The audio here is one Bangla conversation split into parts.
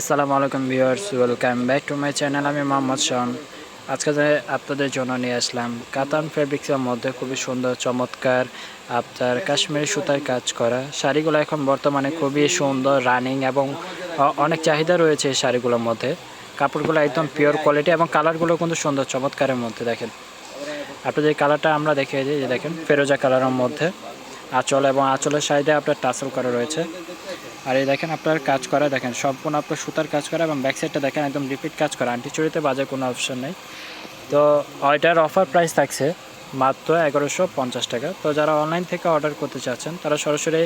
আসসালামু আলাইকুম viewers, welcome back to my channel, আমি মোহাম্মদ শান আজকে আপনাদের জন্য নিয়ে আসলাম, কাতান ফেব্রিক্সের মধ্যে খুবই সুন্দর, চমৎকার আপনার কাশ্মীরি সুতার কাজ করা। শাড়িগুলো এখন বর্তমানে খুবই সুন্দর রানিং এবং অনেক চাহিদা রয়েছে এই শাড়িগুলোর মধ্যে। কাপড়গুলো একদম পিওর কোয়ালিটি এবং কালারগুলো কিন্তু সুন্দর, চমৎকারের মধ্যে দেখেন। আপনাদের কালারটা আমরা দেখে দিই যে দেখেন, ফেরোজা কালারের মধ্যে। আঁচল এবং আঁচলের সাইডে আপনার টাসেল করা রয়েছে। আর এই দেখেন আপনার কাজ করা, দেখেন সম্পূর্ণ আপনার সুতার কাজ করা এবং ব্যাক সাইডটা দেখেন একদম রিপিট কাজ করা। আন্টি চুরিতে বাজার কোনো অপশন নেই। তো ওইটার অফার প্রাইস থাকছে মাত্র এগারোশো পঞ্চাশ টাকা। তো যারা অনলাইন থেকে অর্ডার করতে চাচ্ছেন, তারা সরাসরি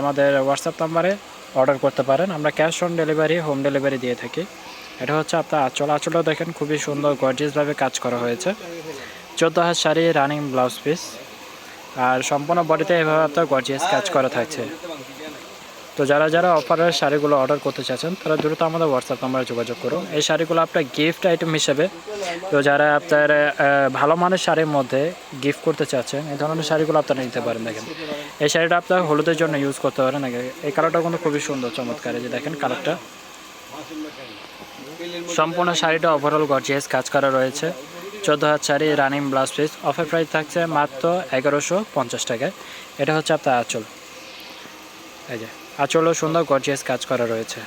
আমাদের হোয়াটসঅ্যাপ নাম্বারে অর্ডার করতে পারেন। আমরা cash on delivery home delivery দিয়ে থাকি। এটা হচ্ছে আপনার আঁচল। আঁচলও দেখেন খুবই সুন্দর গর্জিয়াসভাবে কাজ করা হয়েছে। চোদ্দ হাত শাড়ি রানিং ব্লাউজ পিস আর সম্পূর্ণ বডিতে এভাবে আপনার গর্জিয়াস কাজ করা থাকছে। তো যারা যারা অফারের শাড়িগুলো অর্ডার করতে চাচ্ছেন, তারা দ্রুত আমাদের হোয়াটসঅ্যাপ নাম্বারে যোগাযোগ করুন। এই শাড়িগুলো আপনার গিফট আইটেম হিসেবে, তো যারা আপনার ভালো মানের শাড়ির মধ্যে গিফট করতে চাচ্ছেন, এই ধরনের শাড়িগুলো আপনারা নিতে পারেন দেখেন। এই শাড়িটা আপনার হলুদের জন্য ইউজ করতে পারেন এই কালারটা কিন্তু খুবই সুন্দর, চমৎকার। যে দেখেন কালারটা সম্পূর্ণ শাড়িটা ওভারঅল গর্জিয়াস কাজ করা রয়েছে। চোদ্দ হাজার sari running blouse piece offer price থাকছে মাত্র এগারোশো পঞ্চাশ টাকায়। এটা হচ্ছে আপনার আঁচল। এই যে। আঁচলও সুন্দর গর্জিয়াস কাজ করা রয়েছে।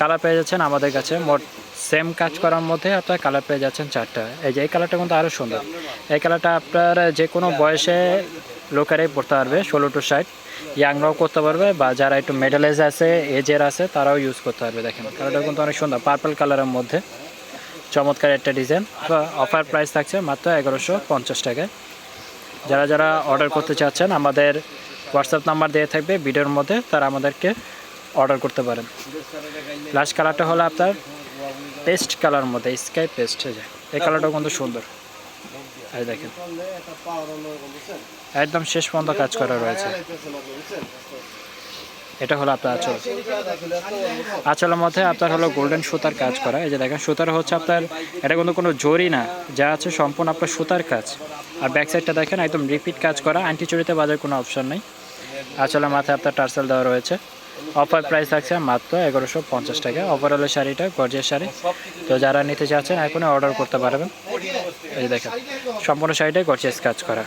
কালার পেয়ে যাচ্ছেন আমাদের কাছে মোট সেম কাজ করার মধ্যে আপনার কালার পেয়ে যাচ্ছেন চারটা। এই যে, এই কালারটা কিন্তু আরও সুন্দর। এই কালারটা আপনার যে কোনো বয়সে লোকেরাই পড়তে পারবে, ষোলো টু ষাট। ইয়াংরাও করতে পারবে বা যারা একটু মিডল এজ আছে এজের আছে, তারাও ইউজ করতে পারবে, দেখেন। কালারটা কিন্তু অনেক সুন্দর পার্পল কালারের মধ্যে। চমৎকার একটা ডিজাইন অফার প্রাইস থাকছে মাত্র এগারোশো পঞ্চাশ টাকায়। যারা যারা অর্ডার করতে চাচ্ছেন আমাদের হোয়াটসঅ্যাপ নাম্বার দিয়ে থাকবে, ভিডিওর মধ্যে তারা আমাদেরকে অর্ডার করতে পারেন। লাস্ট কালারটা হলো আপনার পেস্ট কালার মধ্যে স্কাই পেস্ট যে। এই কালারটাও কিন্তু সুন্দর। এই দেখেন। একদম শেষ পর্যন্ত কাজ করা রয়েছে। এটা হলো আপনার আঁচল। আঁচলের মধ্যে আপনার হলো গোল্ডেন সুতার কাজ করা। এই যে দেখেন, সুতার হচ্ছে আপনার, এটা কিন্তু কোনো জরি না। যা আছে সম্পূর্ণ আপনার সুতার কাজ। আর ব্যাক সাইডটা দেখেন, একদম রিপিট কাজ করা। আন্টি চুরিতে বাজার কোনো অপশন নেই। আঁচলের মাথায় আপনার টার্সেল দেওয়া রয়েছে। অফার প্রাইস থাকছে মাত্র এগারোশো পঞ্চাশ টাকা। ওভারঅলের শাড়িটা গর্জের শাড়ি। তো যারা নিতে চাচ্ছেন, এখনই অর্ডার করতে পারবেন। এই দেখেন, সম্পূর্ণ শাড়িটাই গর্জেস কাজ করা।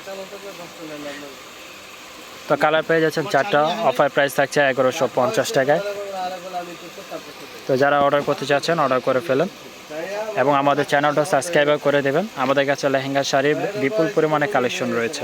তো কালার পেয়ে যাচ্ছেন চারটা। অফার প্রাইস থাকছে এগারোশো পঞ্চাশ টাকায়। তো যারা অর্ডার করতে চাচ্ছেন অর্ডার করে ফেলেন। এবং আমাদের চ্যানেলটা সাবস্ক্রাইব করে দেবেন। আমাদের কাছে লেহেঙ্গা শাড়ির বিপুল পরিমাণে কালেকশন রয়েছে।